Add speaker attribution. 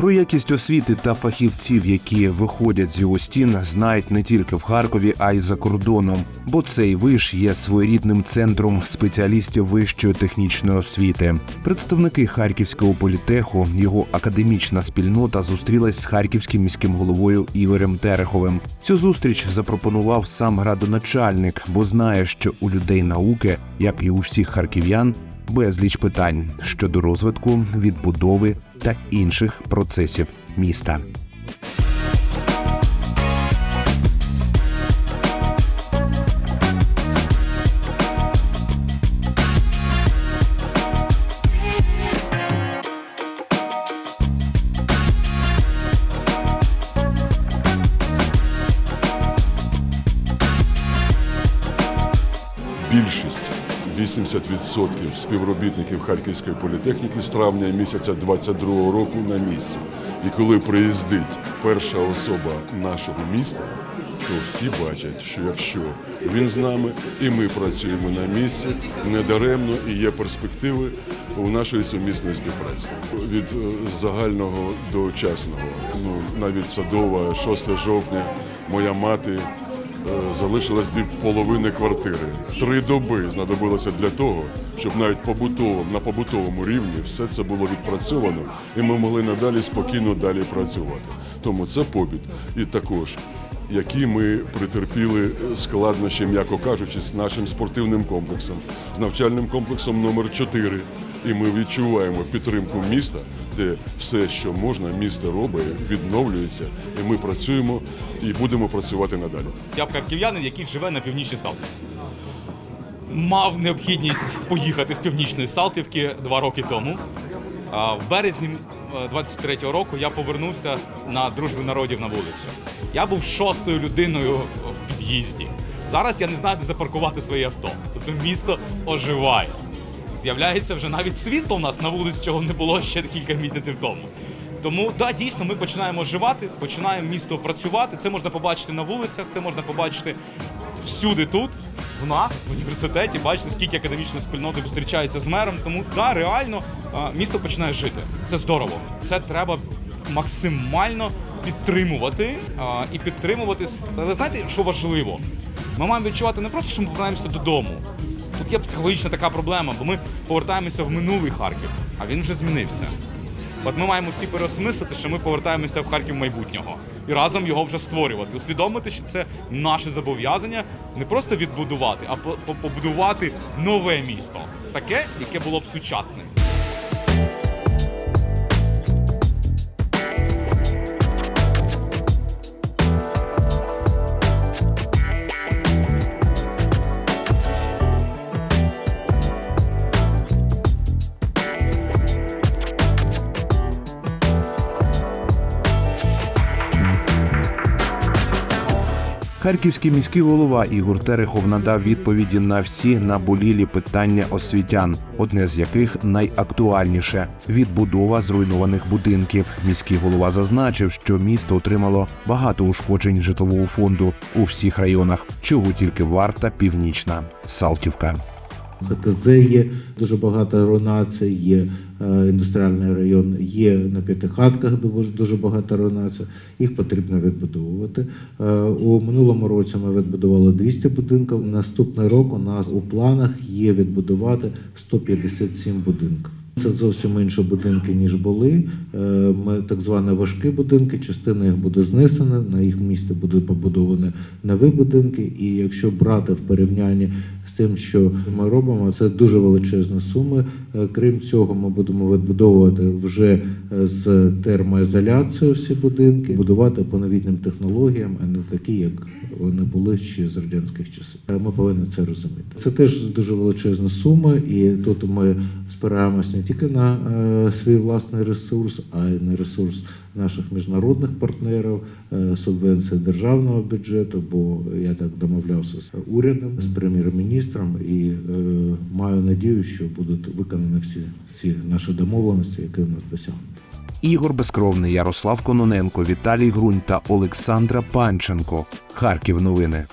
Speaker 1: Про якість освіти та фахівців, які виходять з його стін, знають не тільки в Харкові, а й за кордоном. Бо цей виш є своєрідним центром спеціалістів вищої технічної освіти. Представники Харківського політеху, його академічна спільнота зустрілась з харківським міським головою Ігорем Тереховим. Цю зустріч запропонував сам градоначальник, бо знає, що у людей науки, як і у всіх харків'ян, безліч питань щодо розвитку, відбудови та інших процесів міста.
Speaker 2: більшість 80% співробітників Харківської політехніки з травня місяця 22-го року на місці. І коли приїздить перша особа нашого міста, то всі бачать, що якщо він з нами і ми працюємо на місці, недаремно і є перспективи у нашої сумісної співпраці. Від е, загального до частного, ну навіть садова, 6 жовтня, моя мати е, залишилась бів половини квартири. Три доби знадобилося для того, щоб навіть побутово, на побутовому рівні все це було відпрацьовано, і ми могли надалі спокійно далі працювати. Тому це побіт. І також, які ми претерпіли складнощі, м'яко кажучи, з нашим спортивним комплексом, з навчальним комплексом номер 4 І ми відчуваємо підтримку міста, де все, що можна, місто робить, відновлюється, і ми працюємо і будемо працювати надалі.
Speaker 3: Я б харків'янин, який живе на північній Салтівці. Мав необхідність поїхати з північної Салтівки два роки тому. В березні е, 23-го року я повернувся на дружбу народів на вулицю. Я був шостою людиною в під'їзді. Зараз я не знаю, де запаркувати своє авто. Тобто місто оживає. З'являється вже навіть світло у нас на вулиці, чого не було ще кілька місяців тому. Тому да, дійсно, ми починаємо оживати, починаємо місто працювати. Це можна побачити на вулицях, це можна побачити всюди тут, в нас, в університеті. Бачите, скільки академічної спільноти зустрічається з мером. Тому да, реально місто починає жити. Це здорово. Це треба максимально підтримувати і підтримувати. Але знаєте, що важливо? Ми маємо відчувати не просто, що ми повертаємося додому. Є психологічна така проблема, бо ми повертаємося в минулий Харків, а він вже змінився. От ми маємо всі переосмислити, що ми повертаємося в Харків майбутнього і разом його вже створювати, усвідомити, що це наше зобов'язання не просто відбудувати, а по- по- побудувати нове місто, таке, яке було б сучасним.
Speaker 1: Харківський міський голова Ігор Терехов надав відповіді на всі наболілі питання освітян, одне з яких найактуальніше відбудова зруйнованих будинків. Міський голова зазначив, що місто отримало багато ушкоджень житлового фонду у всіх районах, чого тільки варта північна Салтівка.
Speaker 4: ХТЗ є дуже багато руйнацій, є е, індустріальний район, є на п'ятихатках дуже, багато руйнацій. Їх потрібно відбудовувати. Е, У минулому році ми відбудували 200 будинків. Наступний рік у нас у планах є відбудувати 157 будинків. Це зовсім інші будинки, ніж були. Е, Ми так звані важкі будинки, частина їх буде знесена, на їх місці будуть побудовані нові будинки. І якщо брати в порівнянні з тим, що ми робимо, це дуже величезні суми. Е, Крім цього, ми будемо відбудовувати вже е, з термоізоляцією всі будинки, будувати по новітнім технологіям, а не такі, як вони були ще з радянських часів. Ми повинні це розуміти. Це теж дуже величезні суми, і тут ми спираємось не тільки на е, свій власний ресурс, а й на ресурс наших міжнародних партнерів, е, субвенції державного бюджету. Бо я так домовлявся з урядом, з прем'єр-міністром, і е, маю надію, що будуть виконані всі ці наші домовленості, які в нас досягнуті.
Speaker 1: Ігор Безкровний, Ярослав Кононенко, Віталій Грунь та Олександра Панченко. Харків новини.